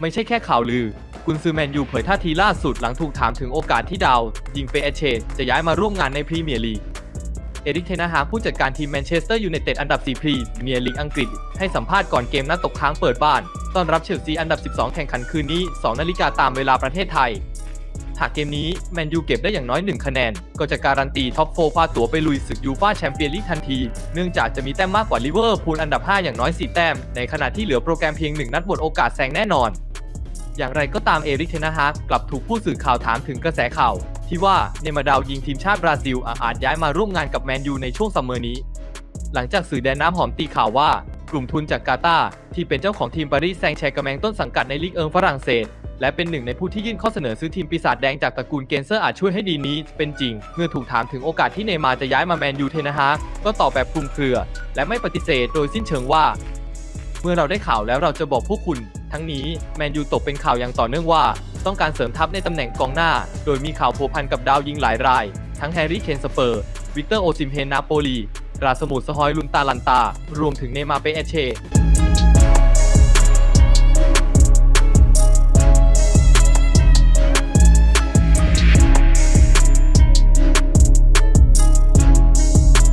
ไม่ใช่แค่ข่าวลือกุนซือแมนยูเผยท่าทีล่าสุดหลังถูกถามถึงโอกาสที่ดาว ยิงเปเอเชจะย้ายมาร่วมงานในพรีเมียร์ลีก เอริกเทนฮาผู้จัดการทีมแมนเชสเตอร์ยูไนเต็ดอันดับ 4 พรีเมียร์ลีกอังกฤษ ให้สัมภาษณ์ก่อนเกมนัดตกค้างเปิดบ้าน ต้อนรับเชลซีอันดับ 12 แข่งขันคืนนี้ 2 นาฬิกาตามเวลาประเทศไทย หากเกมนี้แมนยูเก็บได้อย่างน้อย 1 คะแนน ก็จะการันตีท็อปโฟคว้าตั๋วไปลุยศึกยูฟ่าแชมเปี้ยนลีกทันที เนื่องจากจะมีแต้มมากกว่าลิเวอร์พูลอันดับ 5 อย่างน้อย 4 แต้ม ในขณะที่เหลือโปรแกรมเพียง 1 นัดหมดโอกาสแซงแน่นอน อย่างไรก็ตามเอริกเทนฮากกลับถูกผู้สื่อข่าวถามถึงกระแสข่าว ที่ว่าเนมาดาวยิงทีมชาติบราซิลอาจย้ายมาร่วมงานกับแมนยูในช่วงซัมเมอร์นี้ หลังจากสื่อแดนน้ำหอมตีข่าวว่ากลุ่มทุนจากกาตาร์ที่เป็นเจ้าของทีมปารีสแซงต์แชร์กแมงต้นสังกัดในลีกเอิงฝรั่งเศส และเป็นหนึ่งในผู้ที่ยื่นข้อเสนอซื้อทีมปีศาจแดงจากตระกูลเกนเซอร์อาจช่วยให้ดีนี้เป็นจริง เมื่อถูกถามถึงโอกาสที่เนย์มาจะย้ายมาแมนยูเทนฮาก็ตอบแบบคลุมเครือ และไม่ปฏิเสธโดยสิ้นเชิงว่า เมื่อเราได้ข่าวแล้วเราจะบอกพวกคุณ ทั้งนี้แมนยูตกเป็นข่าวอย่างต่อเนื่องว่า ต้องการเสริมทัพในตำแหน่งกองหน้า โดยมีข่าวพัวพันกับดาวยิงหลายราย ทั้งแฮร์รี่เคนสเปอร์วิกเตอร์โอซิมเฮนนาโปลีราสมุดสฮอยลุนตาลันตา รวมถึงเนย์มาเปเอเช